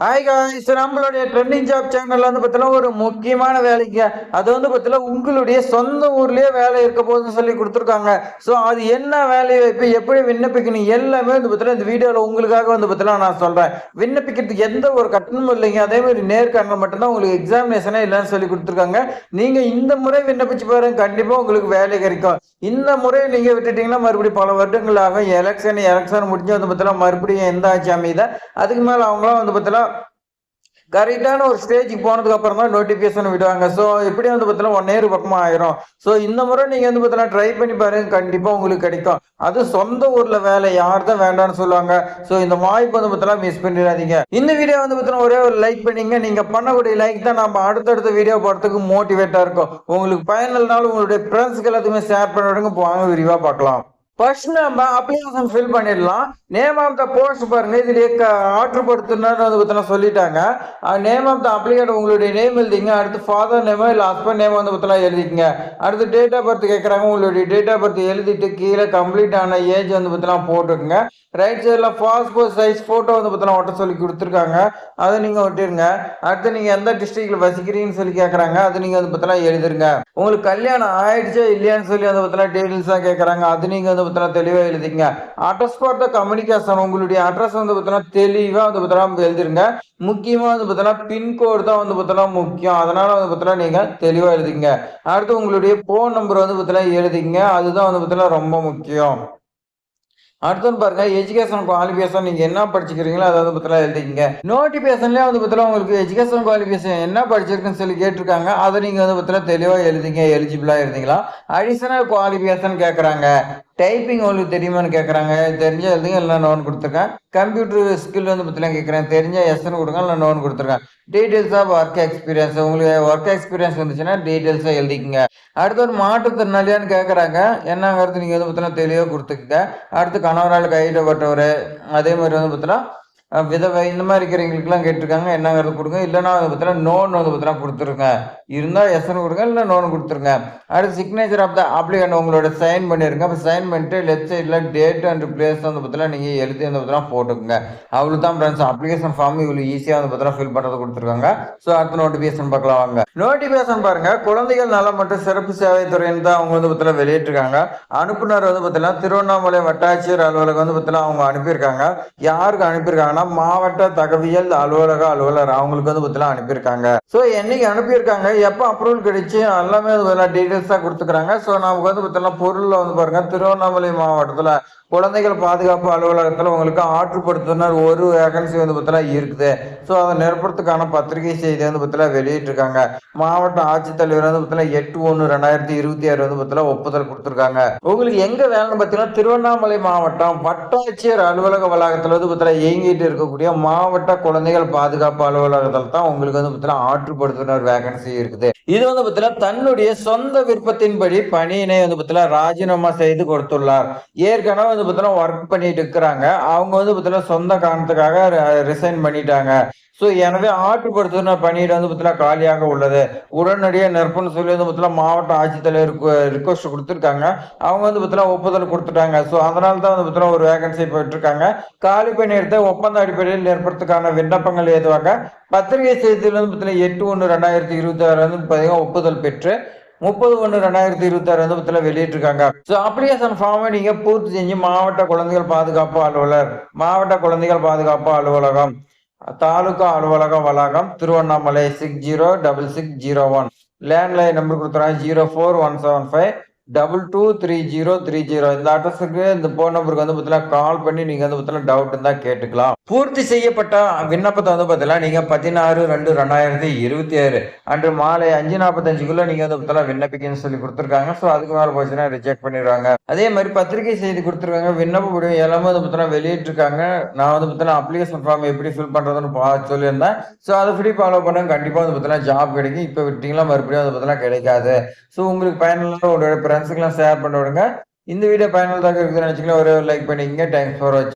Hi guys நம்மளுடைய trending job சேனல்ல வந்து பார்த்தீங்கன்னா ஒரு முக்கியமான வேலைங்க. அது வந்து பார்த்தீங்கன்னா உங்களுடைய சொந்த ஊர்லயே வேலை இருக்க போதுன்னு சொல்லி கொடுத்துருக்காங்க. ஸோ அது என்ன வேலை வாய்ப்பு எப்படி விண்ணப்பிக்கணும் எல்லாமே வந்து பார்த்தீங்கன்னா இந்த வீடியோவில் உங்களுக்காக வந்து பார்த்தீங்கன்னா நான் சொல்கிறேன் விண்ணப்பிக்கிறதுக்கு எந்த ஒரு கட்டணமும் இல்லைங்க. அதே மாதிரி நேர்காணல் மட்டும்தான் உங்களுக்கு எக்ஸாமினேஷனே இல்லைன்னு சொல்லி கொடுத்துருக்காங்க. நீங்கள் இந்த முறை விண்ணப்பிச்சு பாருங்க கண்டிப்பாக உங்களுக்கு வேலை கிடைக்கும். இந்த முறை நீங்கள் விட்டுட்டீங்கன்னா மறுபடியும் பல வருடங்கள் ஆகும். எலெக்ஷன் எலெக்ஷன் முடிஞ்சு வந்து பார்த்தீங்கன்னா மறுபடியும் எந்த ஆட்சி அமையுதா அதுக்கு மேலே அவங்களாம் வந்து பார்த்தீங்கன்னா கரெக்டான ஒரு ஸ்டேஜுக்கு போனதுக்கு அப்புறம் தான் நோட்டிஃபிகேஷன் விடுவாங்க. ஸோ எப்படி வந்து பார்த்தீங்கன்னா ஒன் இயர் பக்கமாக ஆயிரும். ஸோ இந்த முறை நீங்கள் வந்து பார்த்தீங்கன்னா ட்ரை பண்ணி பாருங்க. கண்டிப்பாக உங்களுக்கு கிடைக்கும். அது சொந்த ஊரில் வேலை யார் தான் வேண்டாம்னு சொல்லுவாங்க. ஸோ இந்த வாய்ப்பு வந்து பார்த்தீங்கன்னா மிஸ் பண்ணிடாதீங்க. இந்த வீடியோ வந்து பார்த்தீங்கன்னா ஒரே ஒரு லைக் பண்ணீங்க. நீங்கள் பண்ணக்கூடிய லைக் தான் நம்ம அடுத்தடுத்த வீடியோ போடுறதுக்கு மோட்டிவேட்டாக இருக்கும். உங்களுக்கு பயனில்னாலும் உங்களுடைய ஃப்ரெண்ட்ஸ்க்கு எல்லாத்துக்குமே ஷேர் பண்ணுறதுக்கு விடுங்க. வாங்க விரிவாக பார்க்கலாம். ஃபர்ஸ்ட் நம்ம அப்ளிகேஷன் ஃபில் பண்ணிடலாம். நேம் ஆஃப் த போஸ்ட் பாருங்க இதுலயே ஆர்டர் படுத்துனான்னு வந்து பார்த்தீங்கன்னா சொல்லிட்டாங்க. நேம் ஆஃப் த அப்ளிகேட் உங்களுடைய நேம் எழுதிங்க. அடுத்து ஃபாதர் நேமோ இல்லை ஹஸ்பண்ட் நேம் வந்து பார்த்தீங்கன்னா எழுதிக்கங்க. அடுத்து டேட் ஆஃப் பர்த் கேட்குறாங்க உங்களுடைய டேட் ஆஃப் பர்த் எழுதிட்டு கீழே கம்ப்ளீட் ஆன ஏஜ் வந்து பார்த்தீங்கன்னா போட்டுருக்குங்க ரைட் சைடில் பாஸ்போர்ட் சைஸ் ஃபோட்டோ வந்து பார்த்தீங்கன்னா ஒட்ட சொல்லி கொடுத்துருக்காங்க. அதை நீங்கள் ஒட்டிருங்க. அடுத்து நீங்கள் எந்த டிஸ்ட்ரிக்டில் வசிக்கிறீங்கன்னு சொல்லி கேட்குறாங்க அது நீங்கள் வந்து பார்த்தீங்கன்னா எழுதிருங்க. உங்களுக்கு கல்யாணம் ஆயிடுச்சா இல்லையான்னு சொல்லி வந்து பார்த்தீங்கன்னா டீட்டெயில்ஸாக கேட்குறாங்க அது நீங்கள் வந்து பார்த்தீங்கன்னா தெளிவாக எழுதிங்க அட்ரஸ் பார்த்த கம்யூனிகேஷன் உங்களுடைய அட்ரஸ் வந்து பார்த்தீங்கன்னா தெளிவாக வந்து பார்த்தீங்கன்னா எழுதிருங்க முக்கியமாக வந்து பார்த்தீங்கன்னா பின்கோடு தான் வந்து பார்த்தீங்கன்னா முக்கியம் அதனால வந்து பார்த்தீங்கன்னா நீங்கள் தெளிவாக எழுதிங்க அடுத்து உங்களுடைய ஃபோன் நம்பர் வந்து பார்த்தீங்கன்னா எழுதிங்க அதுதான் வந்து பார்த்தீங்கன்னா ரொம்ப முக்கியம் அடுத்தது பாருங்க எஜுகேஷன் குவாலிஃபிகேஷன் நீங்க என்ன படிச்சுக்கிறீங்களோ அதை வந்து பத்திலாம் எழுதிக்கிங்க நோட்டிபிகேஷன்லேயே வந்து பத்திலாம் உங்களுக்கு எஜுகேஷன் குவாலிஃபிகேஷன் என்ன படிச்சிருக்குன்னு சொல்லி கேட்டிருக்காங்க அதை நீங்க வந்து பத்திலாம் தெளிவாக எழுதிங்க எலிஜிபிளா எழுதிங்களா அடிஷனல் குவாலிஃபிகேஷன் கேட்குறாங்க டைப்பிங் உங்களுக்கு தெரியுமான்னு கேட்குறாங்க தெரிஞ்ச எழுதுங்க இல்லை நோன் கொடுத்துருக்கேன் கம்ப்யூட்டர் ஸ்கில் வந்து பற்றிலாம் கேட்குறேன் தெரிஞ்ச எஸ்என் கொடுங்க இல்லை நோன் கொடுத்துருக்கேன் டீட்டெயில்ஸ் ஆஃப் ஒர்க் எக்ஸ்பீரியன்ஸ் உங்களுக்கு ஒர்க் எக்ஸ்பீரியன்ஸ் வந்துச்சுன்னா டீட்டெயில்ஸாக எழுதிக்கங்க. அடுத்து ஒரு மாற்றுத்திறனாளியான்னு கேட்குறாங்க என்னங்கிறது நீங்கள் வந்து பார்த்தீங்கன்னா தெளிவாக கொடுத்துக்கங்க. அடுத்து கணவரால் கையிடப்பட்டவர் அதே மாதிரி வந்து பார்த்தீங்கன்னா விதவை இந்த மாதிரி இருக்கிறவங்களுக்குலாம் கேட்டிருக்காங்க என்னங்கிறது கொடுங்க இல்லைன்னா வந்து பார்த்தீங்கன்னா நோன் வந்து பார்த்தீங்கன்னா கொடுத்துருங்க. இருந்தால் எஸ்ன்னு கொடுங்க இல்லை நோன் கொடுத்துருங்க. அடுத்து சிக்னேச்சர் ஆஃப் த அப்ளிகன் உங்களோட சைன் பண்ணிடுங்க அப்போ சைன் பண்ணிட்டு லெஃப்ட் சைடில் டேட் அண்ட் பிளேஸ் வந்து பார்த்தீங்கன்னா நீங்கள் எழுதி வந்து பார்த்தீங்கன்னா போட்டுக்கோங்க. அவ்வளோ தான் ஃப்ரெண்ட்ஸ் அப்ளிகேஷன் ஃபார்ம் இவ்வளோ ஈஸியாக வந்து பார்த்தீங்கன்னா ஃபில் பண்ணுறது கொடுத்துருக்காங்க. ஸோ அடுத்த நோட்டிஃபிகேஷன் பார்க்கலாம் வாங்க. நோட்டிஃபிகேஷன் பாருங்க. குழந்தைகள் நலம் மற்றும் சிறப்பு சேவை துறைன்னு தான் அவங்க வந்து பார்த்தீங்கன்னா வெளியிட்டிருக்காங்க. அனுப்புனர் வந்து பார்த்தீங்கன்னா திருவண்ணாமலை வட்டாட்சியர் அலுவலகம் வந்து பார்த்தீங்கன்னா அவங்க அனுப்பியிருக்காங்க. யாருக்கு அனுப்பியிருக்காங்கன்னா மாவட்ட தகவியல் அலுவலக அலுவலர் அவங்களுக்கு வந்து பத்திலாம் அனுப்பியிருக்காங்க. ஸோ என்னைக்கு அனுப்பியிருக்காங்க? எப்போ அப்ரூவல் கிடைச்சு? எல்லாமே டீட்டெயில்ஸாக கொடுத்துக்கிறாங்க. ஸோ நமக்கு வந்து பார்த்தீங்கன்னா பொருளில் வந்து பாருங்க. திருவண்ணாமலை மாவட்டத்தில் குழந்தைகள் பாதுகாப்பு அலுவலகத்தில் உங்களுக்கு ஆற்றுப்படுத்தினர் ஒரு வேகன்சி வந்து பார்த்தீங்கன்னா இருக்குது. ஸோ அதை நிரப்புறதுக்கான பத்திரிகை செய்தி வந்து பார்த்தீங்கன்னா வெளியிட்டிருக்காங்க. மாவட்ட ஆட்சித்தலைவர் வந்து பார்த்தீங்கன்னா எட்டு ஒன்று ரெண்டாயிரத்தி இருபத்தி ஆறு வந்து பார்த்தீங்கன்னா ஒப்புதல் கொடுத்துருக்காங்க. உங்களுக்கு எங்கே வேலைன்னு பார்த்தீங்கன்னா திருவண்ணாமலை மாவட்டம் வட்டாட்சியர் அலுவலக வளாகத்தில் வந்து பார்த்தீங்கன்னா இயங்கிட்டு இருக்கக்கூடிய மாவட்ட குழந்தைகள் பாதுகாப்பு அலுவலகத்தில் தான் உங்களுக்கு வந்து பார்த்தீங்கன்னா ஆற்றுப்படுத்தினர் வேகன்சி இருக்குது. இது வந்து பார்த்தீங்கன்னா தன்னுடைய சொந்த விருப்பத்தின்படி பணியினை வந்து பார்த்தீங்கன்னா ராஜினாமா செய்து கொடுத்துள்ளார். ஏற்கனவே வந்து பார்த்தீங்கன்னா ஒர்க் பண்ணிட்டு இருக்கிறாங்க. அவங்க வந்து பார்த்தீங்கன்னா சொந்த காரணத்துக்காக ரிசைன் பண்ணிட்டாங்க. ஸோ எனவே ஆற்றுப்படுத்தின பணியிட வந்து பார்த்தீங்கன்னா காலியாக உள்ளது. உடனடியாக நிரப்புன்னு சொல்லி வந்து பார்த்தீங்கன்னா மாவட்ட ஆட்சித்தலைவர் ரிக்வஸ்ட் கொடுத்துருக்காங்க. அவங்க வந்து பார்த்தீங்கன்னா ஒப்புதல் கொடுத்துட்டாங்க. ஸோ அதனால தான் வந்து பார்த்தீங்கன்னா ஒரு வேகன்சி போயிட்டுருக்காங்க. காலி பணியிடத்தை ஒப்பந்த அடிப்படையில் நிரப்புறதுக்கான விண்ணப்பங்கள் ஏதுவாக? பத்திரிகை செய்தியில் வந்து பார்த்தீங்கன்னா எட்டு ஒன்று ரெண்டாயிரத்தி இருபத்தி ஆறு வந்து பார்த்தீங்கன்னா ஒப்புதல் பெற்று முப்பது ஒன்று ரெண்டாயிரத்தி இருபத்தாறு வந்து பத்தில் வெளியிட்டிருக்காங்க ஸோ அப்ளிகேஷன் ஃபார்மை நீங்கள் பூர்த்தி செஞ்சு மாவட்ட குழந்தைகள் பாதுகாப்பு அலுவலர் மாவட்ட குழந்தைகள் பாதுகாப்பு அலுவலகம் தாலுகா அலுவலக வளாகம் Tiruvannamalai six zero double six zero one landline number கொடுத்துறாங்க zero four one seven five double two three zero three zero. இந்த அட்ரஸுக்கு இந்த ஃபோன் நம்பருக்கு வந்து பார்த்தீங்கன்னா கால் பண்ணி நீங்கள் வந்து பார்த்தீங்கன்னா டவுட் இருந்தால் கேட்டுக்கலாம். பூர்த்தி செய்யப்பட்ட விண்ணப்பத்தை வந்து பார்த்தீங்கன்னா நீங்கள் பதினாறு ரெண்டு ரெண்டாயிரத்தி இருபத்தி ஆறு அன்று மாலை அஞ்சு நாற்பத்தஞ்சுக்குள்ளே நீங்கள் வந்து பார்த்தீங்கன்னா விண்ணப்பிக்கன்னு சொல்லி கொடுத்துருக்காங்க. ஸோ அதுக்கு மேலே போச்சுன்னா ரிஜெக்ட் பண்ணிடுவாங்க. அதே மாதிரி பத்திரிகை செய்தி கொடுத்துருக்காங்க. விண்ணப்ப முடிவு எல்லாமே வந்து பார்த்தீங்கன்னா வெளியிட்டிருக்காங்க. நான் வந்து பார்த்தீங்கன்னா அப்ளிகேஷன் ஃபார்ம் எப்படி ஃபில் பண்ணுறதுன்னு பார்த்து சொல்லியிருந்தேன். ஸோ அதை ஃப்ரீ ஃபாலோ பண்ணுங்க. கண்டிப்பாக வந்து பார்த்தீங்கன்னா ஜாப் கிடைக்கும். இப்போ விட்டீங்களா மறுபடியும் வந்து பார்த்தீங்கன்னா கிடைக்காது. ஸோ உங்களுக்கு பயனுள்ள உங்களுடைய ஃப்ரெண்ட்ஸுக்கெல்லாம் ஷேர் பண்ணி விடுங்க இந்த வீடியோ பயனுள்ளதாக இருக்குதுன்னு நினச்சிக்கலாம் ஒரே ஒரு லைக் பண்ணிக்கங்க. தேங்க்ஸ் ஃபார் வாட்சிங்